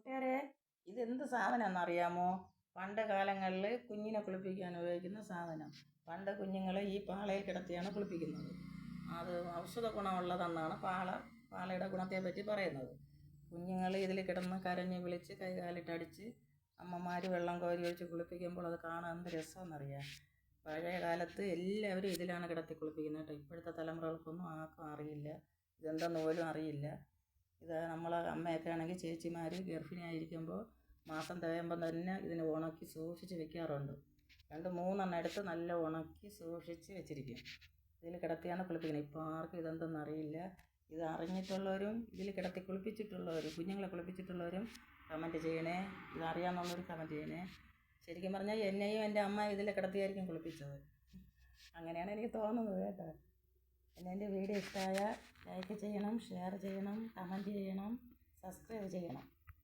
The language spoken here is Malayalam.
കൂട്ടുകാരെ ഇതെന്ത് സാധനമാണെന്ന് അറിയാമോ പണ്ട് കാലങ്ങളിൽ കുഞ്ഞിനെ കുളിപ്പിക്കാൻ ഉപയോഗിക്കുന്ന സാധനം. പണ്ട് കുഞ്ഞുങ്ങളെ ഈ പാളയിൽ കിടത്തിയാണ് കുളിപ്പിക്കുന്നത്. അത് ഔഷധ ഗുണമുള്ളതെന്നാണ് പാള പാളയുടെ ഗുണത്തെപ്പറ്റി പറയുന്നത്. കുഞ്ഞുങ്ങൾ ഇതിൽ കിടന്ന് കരഞ്ഞ് വിളിച്ച് കൈകാലിട്ടടിച്ച് അമ്മമാർ വെള്ളം കോരി ഒഴിച്ച് കുളിപ്പിക്കുമ്പോൾ അത് കാണാൻ എന്ത് രസമെന്നറിയാം. പഴയ കാലത്ത് എല്ലാവരും ഇതിലാണ് കിടത്തി കുളിപ്പിക്കുന്നത് കേട്ടോ. ഇപ്പോഴത്തെ തലമുറകൾക്കൊന്നും ആർക്കും അറിയില്ല. ഇതെന്തെന്ന് പോലും അറിയില്ല. ഇത് നമ്മളെ അമ്മയൊക്കെ ആണെങ്കിൽ ചേച്ചിമാർ ഗർഭിണിയായിരിക്കുമ്പോൾ മാസം തികയുമ്പം തന്നെ ഇതിനെ ഉണക്കി സൂക്ഷിച്ച് വെക്കാറുണ്ട്. രണ്ട് മൂന്നെണ്ണം എടുത്ത് നല്ല ഉണക്കി സൂക്ഷിച്ച് വെച്ചിരിക്കും. ഇതിൽ കിടത്തിയാണ് കുളിപ്പിക്കുന്നത്. ഇപ്പോൾ ആർക്കും ഇതെന്തെന്ന് അറിയില്ല. ഇത് അറിഞ്ഞിട്ടുള്ളവരും ഇതിൽ കിടത്തി കുളിപ്പിച്ചിട്ടുള്ളവരും കുഞ്ഞുങ്ങളെ കുളിപ്പിച്ചിട്ടുള്ളവരും കമന്റ് ചെയ്യണേ. ഇത് കമന്റ് ചെയ്യണേ. ശരിക്കും പറഞ്ഞാൽ എന്നെയും എന്റെ അമ്മ ഇതിൽ കിടത്തിയായിരിക്കും കുളിപ്പിച്ചത്. അങ്ങനെയാണ് എനിക്ക് തോന്നുന്നത് കേട്ടോ. പിന്നെ എന്റെ വീഡിയോ ഇഷ്ടമായാൽ ലൈക്ക് ചെയ്യണം ഷെയർ ചെയ്യണം കമന്റ് ചെയ്യണം സബ്സ്ക്രൈബ് ചെയ്യണം.